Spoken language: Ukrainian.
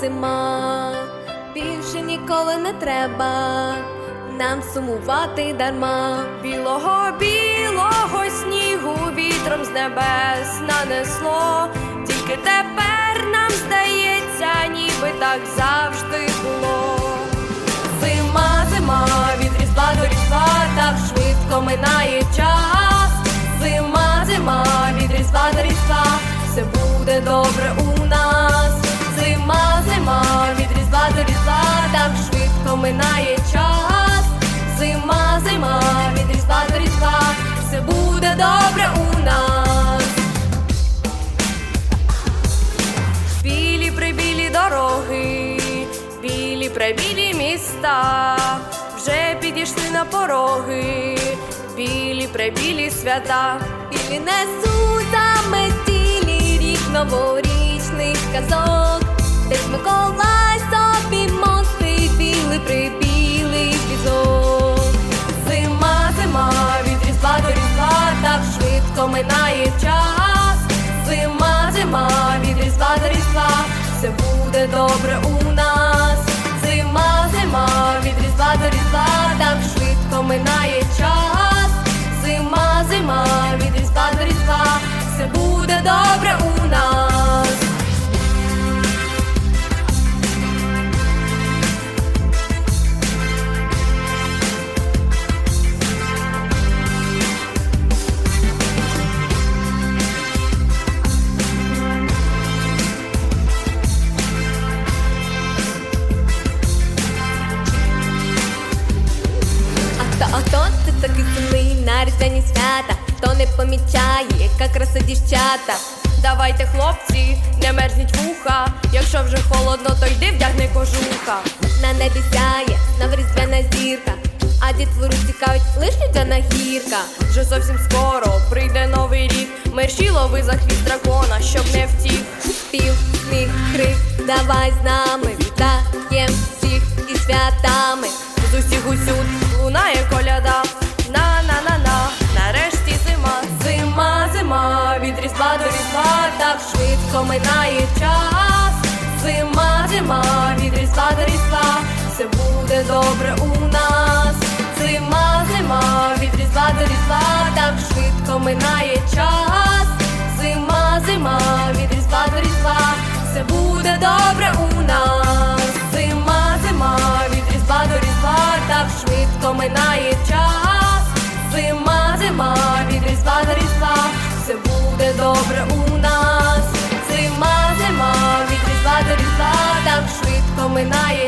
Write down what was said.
зима, більше ніколи не треба нам сумувати дарма. Білого білого снігу вітром з небес нанесло. Тільки тепер нам здається, ніби так завжди було. Зима, зима, від різдва до різдва так швидко минає час. Зима, зима, від різдва до різдва все буде добре у білі прибілі міста, вже підійшли на пороги, білі прибілі свята. Білі несуть за метілі рік новорічних казок, десь Миколай собі мостить білий прибілий візок. Зима, зима, від різдва до різдва так швидко минає час. Зима, зима, на свята, хто не помічає, яка краса дівчата. Давайте, хлопці, не мерзніть вуха. Якщо вже холодно, то йди вдягни кожуха. На небі сяє новоріздвяна зірка, а дітвору цікавить лиш людяна гірка. Вже зовсім скоро прийде новий рік. Мерщій лови за хвіст дракона, щоб не втік. Спів, сміх, крик, давай з нами вітаєм всіх із святами. З усіх усюд швидко минає час. Зима, зима, від різдва до різдва все буде добре у нас. Зима, зима, від різдва до різдва так швидко минає час. Зима, зима, від різдва до різдва все буде добре у нас. Зима, зима, від різдва до різдва так швидко минає час. Зима, зима, від різдва до різдва все буде добре у нас. Минає час.